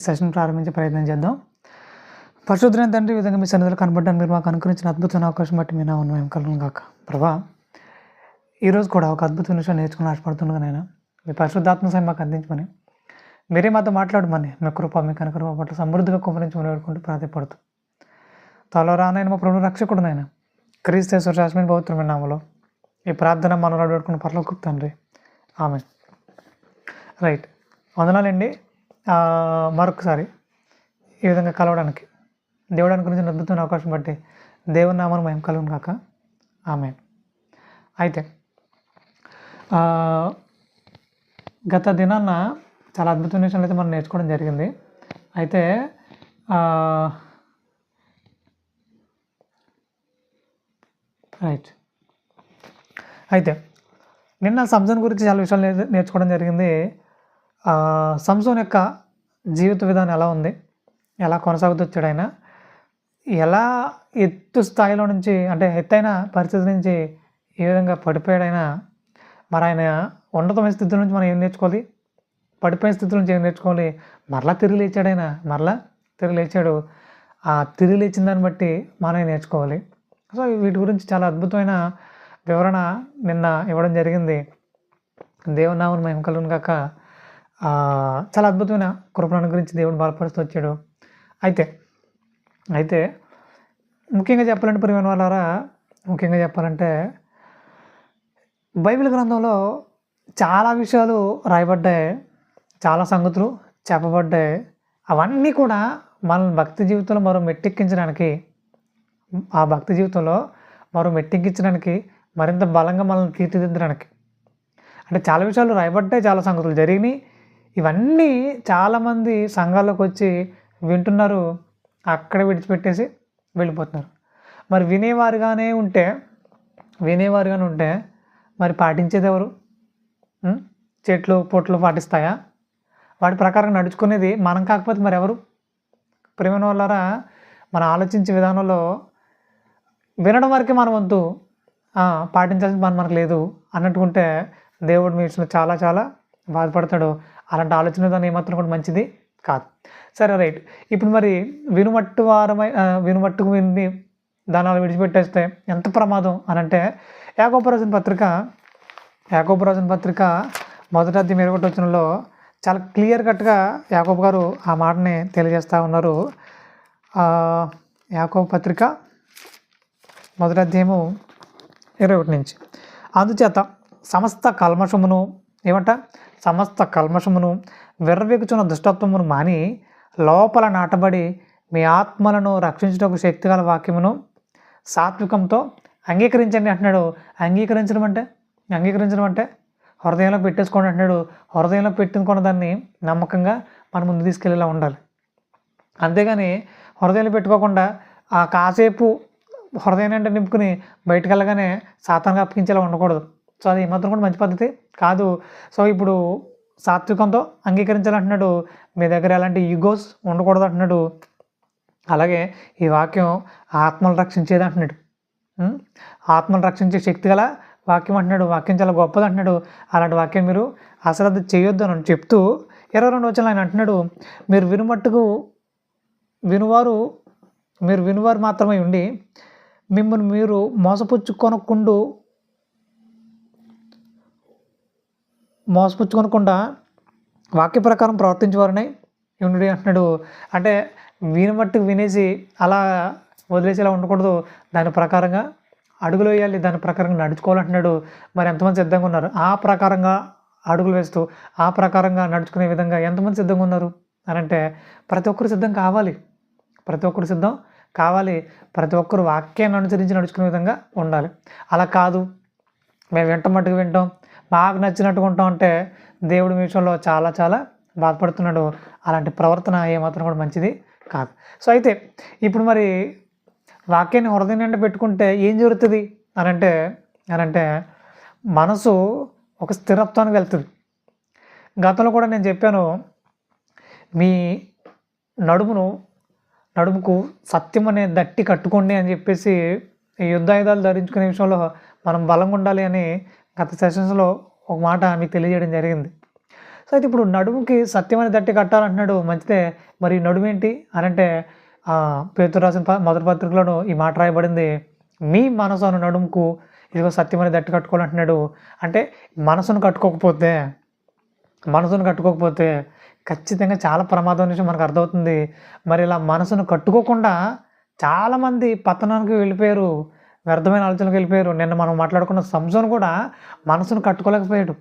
Session ప్రారంభించే ప్రయత్నం చేద్దాం. పరిశుద్ధమైన తండ్రి విధంగా మీ సన్నిధిలో కనబడ్డాను. మీరు మాకు అనుకరించిన అద్భుతమైన అవకాశం బట్టి మీ నామను మేము కలను కాక ప్రభా ఈరోజు కూడా ఒక అద్భుతమైన విషయం నేర్చుకుని ఆశపడుతున్నాను నేను మీ పరిశుద్ధాత్మ సాయం మాకు అందించమని మీరే మాతో మాట్లాడమని మీ కృప మీ కనుకృప పట్ల సమృద్ధిగా కుమరించమని వేడుకుంటూ ప్రాధాయపడుతూ త్వరలో రానైన మా ప్రభు రక్షకుడు నాయన క్రీస్తేశ్వర శాస్త్రమైన పవిత్రమైన నామలో ఈ ప్రార్థన మనలో వేడుకున్న పర్లో తండ్రి. ఆమె రైట్. వందనాలండి. మరొకసారి ఈ విధంగా కలవడానికి దేవుడు గురించి అద్భుతమైన అవకాశం బట్టి దేవుని నామను మేము కలుగును కాక ఆమె అయితే గత దినాన్న చాలా అద్భుతమైన విషయాలు అయితే మనం నేర్చుకోవడం జరిగింది. అయితే రైట్. అయితే నిన్న సంసన్ గురించి చాలా విషయాలు నేర్చుకోవడం జరిగింది. సంసోన్ యొక్క జీవిత విధానం ఎలా ఉంది? ఎలా కొనసాగుతూ వచ్చాడు ఆయన ఎలా ఎత్తు స్థాయిలో నుంచి అంటే ఎత్తైన పరిస్థితి నుంచి ఏ విధంగా పడిపోయాడైనా? మరి ఆయన ఉన్నతమైన స్థితి నుంచి మనం ఏం నేర్చుకోవాలి? పడిపోయిన స్థితి నుంచి ఏం నేర్చుకోవాలి? మరలా తిరిగి లేచాడు ఆయన మరలా తిరిగి లేచాడు. ఆ తిరిగి లేచిన దాన్ని బట్టి మనం నేర్చుకోవాలి. సో వీటి గురించి చాలా అద్భుతమైన వివరణ నిన్న ఇవ్వడం జరిగింది. దేవునామని మేము కలుగును కాక చాలా అద్భుతమైన కృపణను గురించి దేవుడు బలపరుస్తూ వచ్చాడు. అయితే అయితే ముఖ్యంగా చెప్పాలంటే ప్రియమైన వాళ్ళారా ముఖ్యంగా చెప్పాలంటే బైబిల్ గ్రంథంలో చాలా విషయాలు రాయబడ్డాయి చాలా సంగతులు చెప్పబడ్డాయి. అవన్నీ కూడా మన భక్తి జీవితంలో మరో మెట్టెక్కించడానికి ఆ భక్తి జీవితంలో మరో మెట్టెక్కించడానికి మరింత బలంగా మనల్ని తీర్చిదిద్దడానికి. అంటే చాలా విషయాలు రాయబడ్డాయి చాలా సంగతులు జరిగినాయి. ఇవన్నీ చాలామంది సంఘాల్లోకి వచ్చి వింటున్నారు అక్కడ విడిచిపెట్టేసి వెళ్ళిపోతున్నారు. మరి వినేవారుగానే ఉంటే వినేవారుగానే ఉంటే మరి పాటించేది ఎవరు? చెట్లు పొట్లు పాటిస్తాయా? వాటి ప్రకారం నడుచుకునేది మనం కాకపోతే మరి ఎవరు? ప్రేమైన వాళ్ళారా? మనం ఆలోచించే విధానంలో వినడం వరకే మన వంతు పాటించాల్సిన పని మనకు లేదు అన్నట్టుకుంటే దేవుడు మీ చాలా చాలా బాధపడతాడు? అలాంటి ఆలోచన దాన్ని ఏమాత్రం కూడా మంచిది కాదు. సరే రైట్. ఇప్పుడు మరి వినుమట్టు వారమై వినుమట్టుకు విని దానాలు విడిచిపెట్టేస్తే ఎంత ప్రమాదం అని అంటే యాకోపరాజన్ పత్రిక యాకోపరాజన్ పత్రిక మొదటి అధ్యాయం ఇరవై వచ్చినలో చాలా క్లియర్ కట్గా యాకోబు గారు ఆ మాటని తెలియజేస్తూ ఉన్నారు. ఆ, పత్రిక మొదటి అధ్యాయము ఇరవై ఒకటి నుంచి. అందుచేత సమస్త కల్మషమును ఏమంట? సమస్త కల్మషమును విర్రవెగుచున్న దుష్టత్వమును మాని లోపల నాటబడి మీ ఆత్మలను రక్షించుటకు శక్తిగల వాక్యమును సాత్వికంతో అంగీకరించండి అంటున్నాడు. అంగీకరించడం అంటే? అంగీకరించడం అంటే? హృదయంలో పెట్టేసుకోండి అంటున్నాడు. హృదయంలో పెట్టుకున్న దాన్ని నమ్మకంగా మనం ముందు తీసుకెళ్ళేలా ఉండాలి. అంతేగాని హృదయంలో పెట్టుకోకుండా ఆ కాసేపు హృదయం అంటే నింపుకుని బయటకు వెళ్ళగానే సాతానికి అప్పగించేలా ఉండకూడదు. సో అది మాత్రం కూడా మంచి పద్ధతి కాదు. సో ఇప్పుడు సాత్వికంతో అంగీకరించాలంటున్నాడు. మీ దగ్గర ఎలాంటి ఈగోస్ ఉండకూడదు అంటున్నాడు. అలాగే ఈ వాక్యం ఆత్మలు రక్షించేది అంటున్నాడు. ఆత్మను రక్షించే శక్తి గల వాక్యం అంటున్నాడు. వాక్యం చాలా గొప్పది అంటున్నాడు. అలాంటి వాక్యం మీరు అశ్రద్ధ చేయొద్దు అని చెప్తూ ఇరవై రెండు వచ్చిన ఆయన అంటున్నాడు. మీరు వినుమట్టుకు వినువారు మీరు వినువారు మాత్రమే ఉండి మిమ్మల్ని మీరు మోసపుచ్చుకొనకుండా మోసపుచ్చుకొనకుండా వాక్య ప్రకారం ప్రవర్తించేవారని ఉండి అంటున్నాడు. అంటే విని మట్టుకు వినేసి అలా వదిలేసేలా ఉండకూడదు. దాని ప్రకారంగా అడుగులు వేయాలి. దాని ప్రకారంగా నడుచుకోవాలంటున్నాడు. మరి ఎంతమంది సిద్ధంగా ఉన్నారు? ఆ ప్రకారంగా అడుగులు వేస్తూ ఆ ప్రకారంగా నడుచుకునే విధంగా ఎంతమంది సిద్ధంగా ఉన్నారు? అని అంటే ప్రతి ఒక్కరు సిద్ధం కావాలి. ప్రతి ఒక్కరు సిద్ధం కావాలి. ప్రతి ఒక్కరు వాక్యాన్ని అనుసరించి నడుచుకునే విధంగా ఉండాలి. అలా కాదు. మేము వింటాం మట్టుకు వింటాం. మాకు నచ్చినట్టుగా ఉంటాం అంటే దేవుడి విషయంలో చాలా చాలా బాధపడుతున్నాడు. అలాంటి ప్రవర్తన ఏమాత్రం కూడా మంచిది కాదు. సో అయితే ఇప్పుడు మరి వాక్యాన్ని హృదయం నిండా పెట్టుకుంటే ఏం జరుగుతుంది? అని అంటే అని అంటే మనసు ఒక స్థిరత్వానికి వెళ్తుంది. గతంలో కూడా నేను చెప్పాను మీ నడుమును నడుముకు సత్యం అనే దట్టి కట్టుకోండి అని చెప్పేసి ఈ యుద్ధాయుధాలు ధరించుకునే విషయంలో మనం బలంగా ఉండాలి అని గత సెషన్స్లో ఒక మాట మీకు తెలియజేయడం జరిగింది. సో అయితే ఇప్పుడు నడుముకి సత్యమైన దట్టి కట్టాలంటున్నాడు మంచిదే మరి నడుమేంటి నడుము ఏంటి అని అంటే పేతురాసిన ప- మొదటి పత్రికలోనూ ఈ మాట రాయబడింది. మీ మనసు అను నడుముకు ఇదిగో సత్యమైన దట్టి కట్టుకోవాలంటున్నాడు. అంటే మనసును కట్టుకోకపోతే మనసును కట్టుకోకపోతే ఖచ్చితంగా చాలా ప్రమాదం విషయం మనకు అర్థమవుతుంది. మరి ఇలా మనసును కట్టుకోకుండా చాలామంది పతనానికి వెళ్ళిపోయారు. వ్యర్థమైన ఆలోచనలకు వెళ్ళిపోయారు. నిన్న మనం మాట్లాడుకున్న సంసోన్ కూడా మనసును కట్టుకోలేకపోయాడు.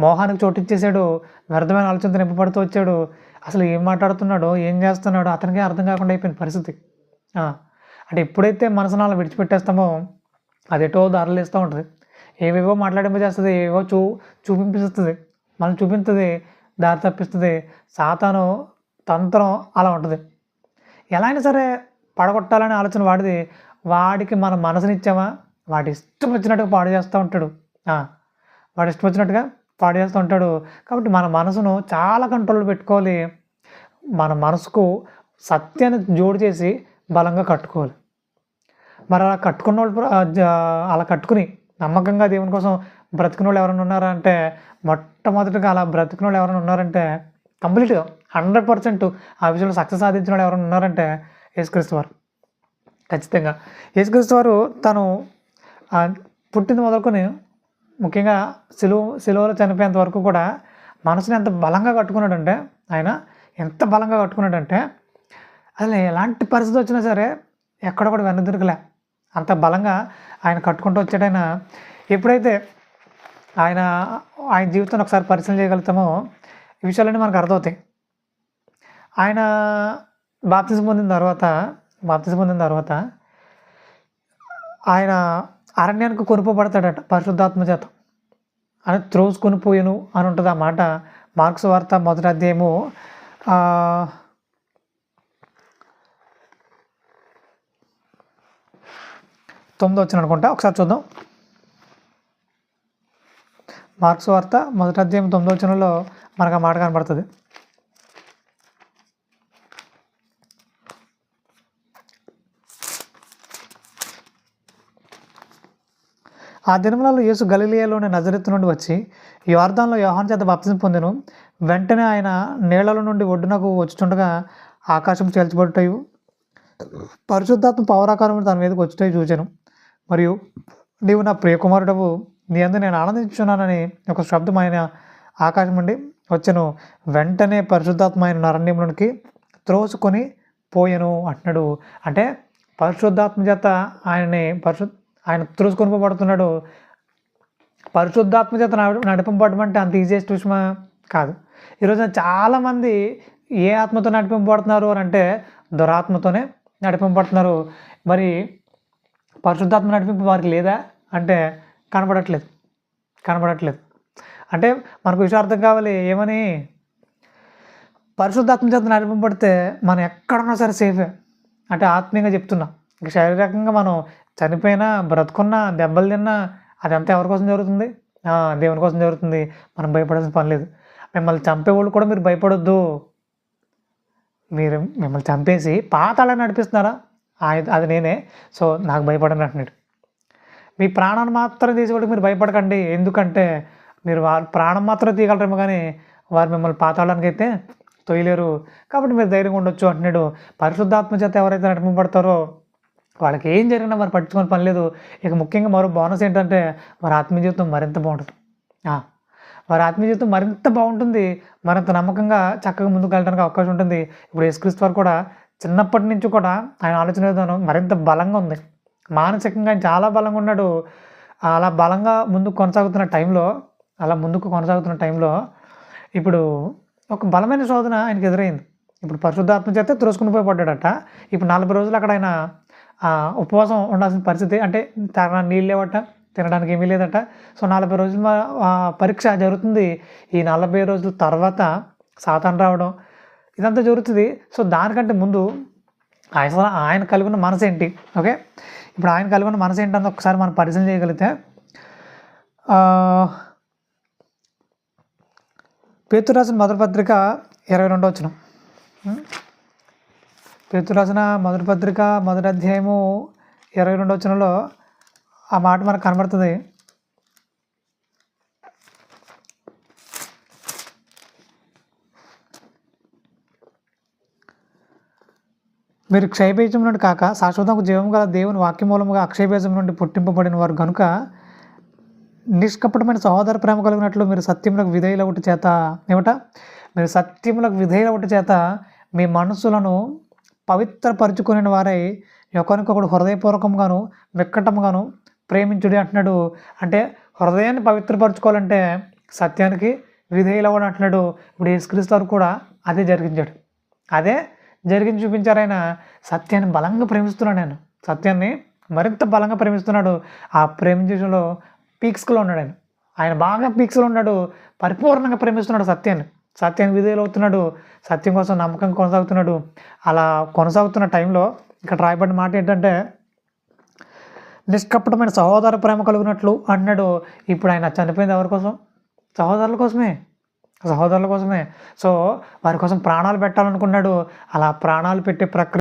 మోహానికి చోటిచ్చేసాడు వ్యర్థమైన ఆలోచనతో నింపబడుతూ వచ్చాడు. అసలు ఏం మాట్లాడుతున్నాడో ఏం చేస్తున్నాడో అతనికే అర్థం కాకుండా అయిపోయిన పరిస్థితి. అంటే ఎప్పుడైతే మనసును అలా విడిచిపెట్టేస్తామో అదేటో ఎటో దారులేస్తూ ఉంటుంది. ఏవేవో మాట్లాడింపజేస్తుంది ఏవేవో చూ చూపింపిస్తుంది మనం చూపిస్తుంది దారి తప్పిస్తుంది. సాతాను తంత్రం అలా ఉంటుంది. ఎలా అయినా సరే పడగొట్టాలనే ఆలోచన వాడిది. వాడికి మన మనసునిచ్చామా? వాడి ఇష్టం వచ్చినట్టుగా పాడు చేస్తూ ఉంటాడు. వాడి ఇష్టం వచ్చినట్టుగా పాడు చేస్తూ ఉంటాడు. కాబట్టి మన మనసును చాలా కంట్రోల్ పెట్టుకోవాలి. మన మనసుకు సత్యాన్ని జోడు చేసి బలంగా కట్టుకోవాలి. మరి అలా కట్టుకున్న వాళ్ళు అలా కట్టుకుని నమ్మకంగా దేవుని కోసం బ్రతికిన వాళ్ళు ఎవరైనా ఉన్నారా అంటే మొట్టమొదటిగా అలా బ్రతికిన వాళ్ళు ఎవరైనా ఉన్నారంటే కంప్లీట్గా హండ్రెడ్ పర్సెంట్ ఆ విషయంలో సక్సెస్ సాధించిన వాళ్ళు ఎవరైనా ఉన్నారంటే యేసుక్రీస్తు వారు. ఖచ్చితంగా. యేసుక్రీస్తు వారు తను పుట్టింది మొదలుకొని ముఖ్యంగా సిలువ సిలువలో చనిపోయేంత వరకు కూడా మనసుని ఎంత బలంగా కట్టుకున్నాడంటే ఆయన ఎంత బలంగా కట్టుకున్నాడంటే అసలు ఎలాంటి పరిస్థితి వచ్చినా సరే ఎక్కడ కూడా వెనదిరగలే అంత బలంగా ఆయన కట్టుకుంటూ వచ్చాడైన ఎప్పుడైతే ఆయన ఆయన జీవితాన్ని ఒకసారి పరిశీలన చేయగలుగుతామో ఈ విషయాలన్నీ మనకు అర్థమవుతాయి. ఆయన బాప్తిజం పొందిన తర్వాత బాప్తిజం పొందిన తర్వాత ఆయన అరణ్యానికి కొనుపోబడతాడట పరిశుద్ధాత్మ చేత. అని త్రోస్ కొనిపోయాను అని ఉంటుంది ఆ మాట. మార్క్స్ వార్త మొదటి అధ్యాయము తొమ్మిది వచ్చిన అనుకుంటా ఒకసారి చూద్దాం. మార్క్స్ వార్త మొదటి అధ్యాయం తొమ్మిది వచ్చినలో మనకు ఆ మాట కనబడుతుంది. ఆ దినములలో యేసు గలిలియాలోని నజరెత్తు నుండి వచ్చి యోర్దాన్లో యోహాన్ చేత బాప్తిజం పొందెను. వెంటనే ఆయన నీళ్ళలో నుండి ఒడ్డునకు వచ్చుచుండగా ఆకాశం చేల్చబడుటయు పరిశుద్ధాత్మ పౌరాకారం తన మీదకి వచ్చుటయు చూచాను. మరియు నీవు నా ప్రియకుమారుడవు నీ అందు నేను ఆనందించున్నానని ఒక శబ్దం ఆయన ఆకాశం నుండి వచ్చాను. వెంటనే పరిశుద్ధాత్మ ఆయన అరణ్యంలోనికి త్రోసుకొని పోయాను అంటున్నాడు. అంటే పరిశుద్ధాత్మ చేత ఆయన్ని పరిశుద్ధ ఆయన త్రోసుకొనిపబడుతున్నాడు. పరిశుద్ధాత్మ చేత నడ- నడిపింపబడడం అంటే అంత ఈజియెస్ట్ విషయమా కాదు. ఈరోజు చాలామంది ఏ ఆత్మతో నడిపింపబడుతున్నారు అని అంటే దురాత్మతోనే నడిపింపబడుతున్నారు. మరి పరిశుద్ధాత్మ నడిపింపు వారికి లేదా అంటే కనబడట్లేదు. కనబడట్లేదు. అంటే మనకు విషయం అర్థం కావాలి ఏమని? పరిశుద్ధాత్మ చేత నడిపింపబడితే మనం ఎక్కడున్నా సరే సేఫే అంటే ఆత్మీయంగా చెప్తున్నా. శారీరకంగా మనం చనిపోయినా బ్రతుకున్నా దెబ్బలు తిన్నా అదంతా ఎవరి కోసం జరుగుతుంది? దేవుని కోసం జరుగుతుంది. మనం భయపడాల్సిన పని లేదు. మిమ్మల్ని చంపేవాళ్ళు కూడా మీరు భయపడొద్దు. మీరు మిమ్మల్ని చంపేసి పాతాళాన్ని నడిపిస్తున్నారా? అది నేనే. సో నాకు భయపడని అంటున్నాడు. మీ ప్రాణాన్ని మాత్రం తీసేవాడికి మీరు భయపడకండి. ఎందుకంటే మీరు వారి ప్రాణం మాత్రం తీయగలరేమో కానీ వారు మిమ్మల్ని పాతాళానికి అయితే తొయ్యలేరు. కాబట్టి మీరు ధైర్యంగా ఉండొచ్చు అంటున్నాడు. పరిశుద్ధాత్మ చేత ఎవరైతే నడిపింపబడతారో వాళ్ళకి ఏం జరిగినా మరి పట్టించుకొని పని లేదు. ఇక ముఖ్యంగా మరో బోనస్ ఏంటంటే వారి ఆత్మీయ జీవితం మరింత బాగుంటుంది. వారి ఆత్మీయ జీవితం మరింత బాగుంటుంది. మరింత నమ్మకంగా చక్కగా ముందుకు వెళ్ళడానికి అవకాశం ఉంటుంది. ఇప్పుడు యేసుక్రీస్తు వారు కూడా చిన్నప్పటి నుంచి కూడా ఆయన ఆలోచన విధానం మరింత బలంగా ఉంది. మానసికంగా ఆయన చాలా బలంగా ఉన్నాడు. అలా బలంగా ముందుకు కొనసాగుతున్న టైంలో అలా ముందుకు కొనసాగుతున్న టైంలో ఇప్పుడు ఒక బలమైన శోధన ఆయనకి ఎదురైంది. ఇప్పుడు పరిశుద్ధాత్మ చేస్తే త్రోసుకుని పోయి పడ్డాడట. ఇప్పుడు నలభై రోజులు అక్కడ ఆయన ఉపవాసం ఉండాల్సిన పరిస్థితి అంటే తాగడానికి నీళ్ళు లేవట తినడానికి ఏమీ లేదట. సో నలభై రోజుల పరీక్ష జరుగుతుంది. ఈ నలభై రోజుల తర్వాత సాతాన్ రావడం ఇదంతా జరుగుతుంది. సో దానికంటే ముందు ఆయన ఆయన కలుగున్న మనసు ఏంటి? ఓకే? ఇప్పుడు ఆయన కలుగున్న మనసు మనసు ఏంటని ఒకసారి మనం పరిశీలన చేయగలిగితే పేతురాజు మొదటి పత్రిక ఇరవై రెండో వచ్చిన పేతురచన మొదటి పత్రిక మొదటి అధ్యాయము ఇరవై రెండవ వచ్చినలో ఆ మాట మనకు కనబడుతుంది. మీరు క్షయబీజం నుండి కాక శాశ్వతకు జీవం గల దేవుని వాక్యమూలముగా అక్షయబీజం నుండి పుట్టింపబడిన వారు కనుక నిష్కపటమైన సహోదర ప్రేమ కలిగినట్లు మీరు సత్యములకు విధేయుల ఒకటి చేత ఏమిట? మీరు సత్యములకు విధేయుల ఒకటి చేత మీ మనసులను పవిత్రపరుచుకునే వారై ఒకరికొకడు హృదయపూర్వకంగాను విక్కటంగాను ప్రేమించుడి అంటున్నాడు. అంటే హృదయాన్ని పవిత్రపరచుకోవాలంటే సత్యానికి విధేయులు అంటున్నాడు. ఇప్పుడు యేసుక్రీస్తు కూడా అదే జరిగించాడు. అదే జరిగించి చూపించారు ఆయన. సత్యాన్ని బలంగా ప్రేమిస్తున్నాడు ఆయన సత్యాన్ని మరింత బలంగా ప్రేమిస్తున్నాడు. ఆ ప్రేమించడంలో పీక్స్లో ఉన్నాడు ఆయన. ఆయన బాగా పీక్స్లో ఉన్నాడు. పరిపూర్ణంగా ప్రేమిస్తున్నాడు సత్యాన్ని. సత్యానికి విధేయులు అవుతున్నాడు సత్యం కోసం నమ్మకం కొనసాగుతున్నాడు. అలా కొనసాగుతున్న టైంలో ఇక్కడ రాయబడిన మాట ఏంటంటే నిష్కపటమైన సహోదర ప్రేమ కలుగునట్లు అన్నాడు. ఇప్పుడు ఆయన చనిపోయింది ఎవరి కోసం? సహోదరుల కోసమే. సహోదరుల కోసమే. సో వారి కోసం ప్రాణాలు పెట్టాలనుకున్నాడు. అలా ప్రాణాలు పెట్టే ప్రక్రియ